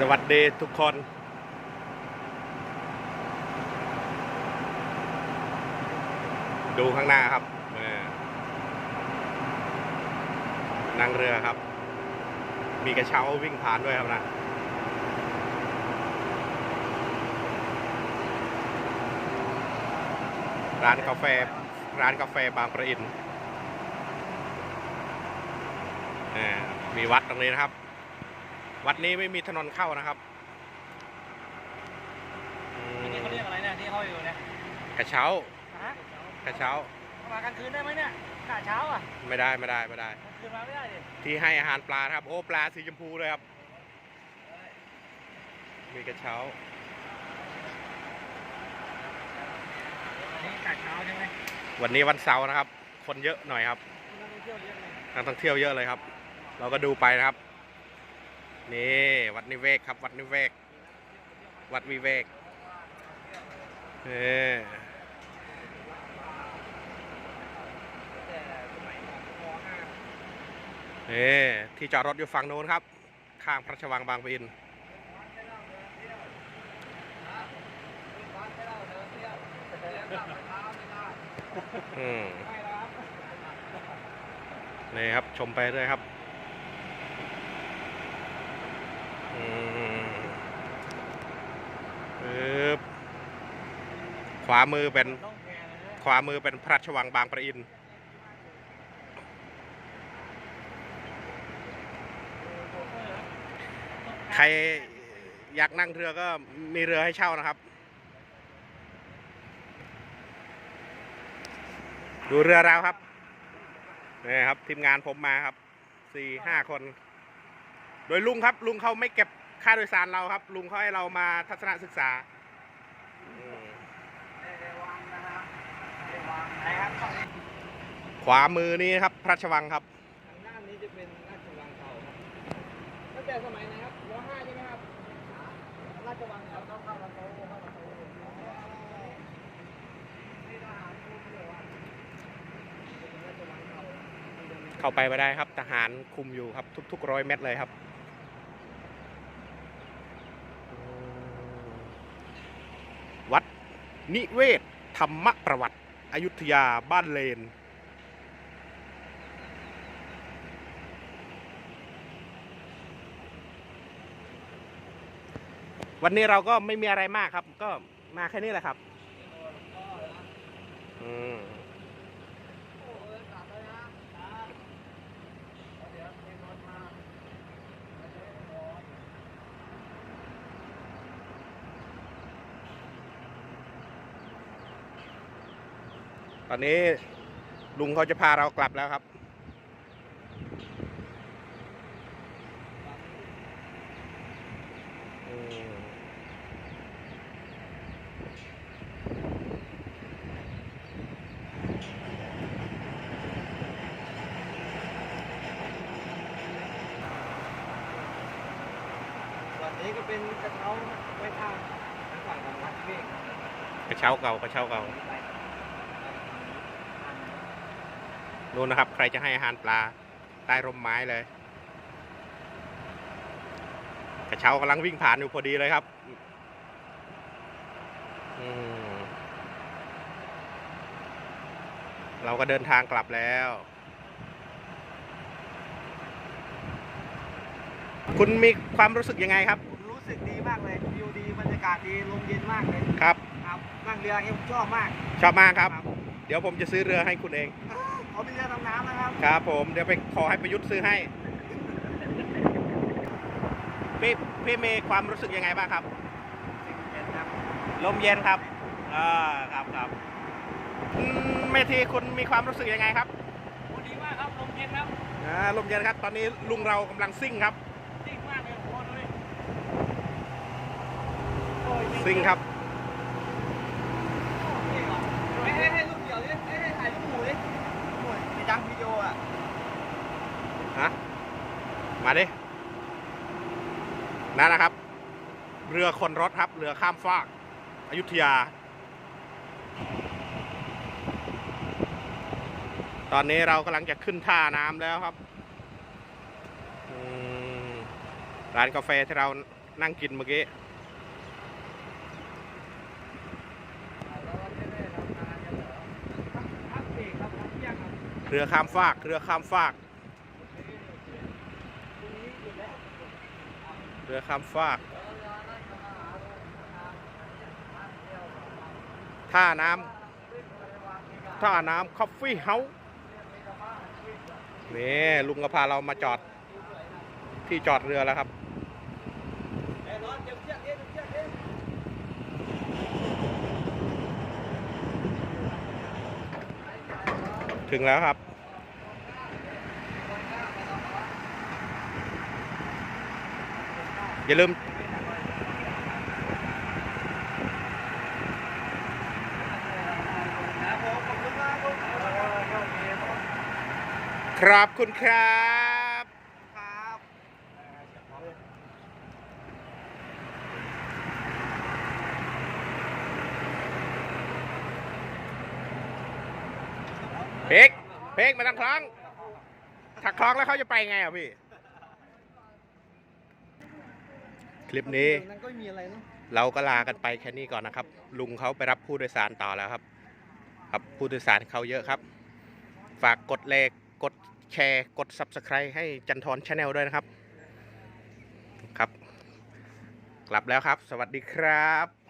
สวัสดีทุกคน ดูข้างหน้าครับนั่งเรือครับ มีกระเช้าวิ่งผ่านด้วยครับนะร้านกาแฟร้านกาแฟบางประอินมีวัดตรงนี้นะครับ วัดนี้ไม่มีถนนเข้านะครับอืมอันนี้เขาเรียกอะไรเนี่ยที่ห้อยอยู่เนี่ยกระเช้าฮะกระเช้ามากลางคืนได้ไหมเนี่ยกะเช้าอะไม่ได้ไม่ได้ไม่ได้กลางคืนมาไม่ได้ดิที่ให้อาหารปลานะครับโอ้ปลาสีชมพูเลยครับ มีกระเช้าอันนี้กะเช้าใช่ไหมวันนี้วันเสาร์นะครับ คนเยอะหน่อยครับนักท่องเที่ยวเยอะเลยนักท่องเที่ยวเยอะเลยครับ เราก็ดูไปนะครับ นี่วัดนิเวศครับ วัดนิเวศวัดวิเวกเออแต่สมัยของป .5 นี่ที่จอดรถอยู่ฝั่งโน้นครับ ข้างพระราชวังบางปะอินนี่ครับชมไปเรื่อยครับอืม ปึ๊บขวามือเป็น ขวามือเป็นพระราชวังบางปะอิน ใครอยากนั่งเรือก็มีเรือให้เช่านะครับ ดูเรือเราครับนี่ครับ ทีมงานผมมาครับสี่ห้าคน โดยลุงครับลุงเขาไม่เก็บค่าโดยสารเราครับ ลุงเขาให้เรามาทัศนศึกษาอืมไหนครับฝั่งนี้ขวามือนี้ครับ พระราชวังครับทางด้านนี้จะเป็นราชวังเก่าครับตั้งแต่สมัยไหนครับร .5 ใช่ไหมครับราชวังเก่าเข้าเข้าประตูเข้าประตูนี่ทหารคุมอยู่อะเป็นราชวังเก่าเข้าไปไม่ได้ครับทหารคุมอยู่ครับ ทุกๆร้อยเมตรเลยครับอืมวัด นิเวศ ธรรมประวัติ อยุธยาบ้านเลน วันนี้เราก็ไม่มีอะไรมากครับ ก็มาแค่นี้แหละครับ อืม อนนี้ลุงเขาจะพาเรากลับแล้วครับอืมส่วนนี้ก็เป็นกระเช้าไว้ข้างทางฝั่งของวัดเมฆกระเช้าเก่ากระเช้าเก่า นู่นนะครับ ใครจะให้อาหารปลาใต้ร่มไม้เลย กระเช้ากำลังวิ่งผ่านอยู่พอดีเลยครับอืมเราก็เดินทางกลับแล้ว คุณมีความรู้สึกยังไงครับผมรู้สึกดีมากเลยวิวดีบรรยากาศดีลมเย็นมากเลยครับครับนั่งเรือเนี่ยผมชอบมาก ชอบมากครับ เดี๋ยวผมจะซื้อเรือให้คุณเองเขาเป็นเรือดำน้ำนะครับ ครับผมเดี๋ยวไปขอให้ประยุทธ์ซื้อให้พี่พี่มีความรู้สึกยังไงบ้างครับเย็นครับ ลมเย็นครับอ่าครับครับอืมเมทีคุณมีความรู้สึกยังไงครับโอ้ดีมากครับลมเย็นครับอ่าลมเย็นครับ ตอนนี้ลุงเรากำลังซิ่งครับซิ่งมากเลยโอ้ดูดิซิ่งครับ ให้ให้ให้ลูกเดียวดิให้ให้ถ่ายรูปหมูดิหมูในดังวิดีโออะ ฮะ มาดินั่นนะครับ เรือคนรถครับ เรือข้ามฟากอยุธยา ตอนนี้เรากำลังจะขึ้นท่าน้ำแล้วครับร้านกาแฟที่เรานั่งกินเมื่อกี้เรือข้ามฟาก เรือข้ามฟาก พรุ่งนี้หยุดแล้ว เรือข้ามฟาก ท่าน้ำท่าน้ำคอฟฟี่เฮาส์นี่ลุงก็พาเรามาจอดที่จอดเรือแล้วครับถึงแล้วครับ อย่าลืมครับคุณครับครับครับคุณครับครับเพกเพกมาทางคลองถักคลองแล้วเขาจะไปไงอะพี่ ค ลิปนี้ นั่นก็ไม่มีอะไรเนาะเราก็ลากันไปแค่นี้ก่อนนะครับ ลุงเขาไปรับผู้โดยสารต่อแล้วครับ ครับผู้โดยสารเขาเยอะครับ ฝากกดไลค์กดแชร์กด Subscribe ให้จันทร์ชาแนลด้วยนะครับ ครับ กลับแล้วครับ สวัสดีครับ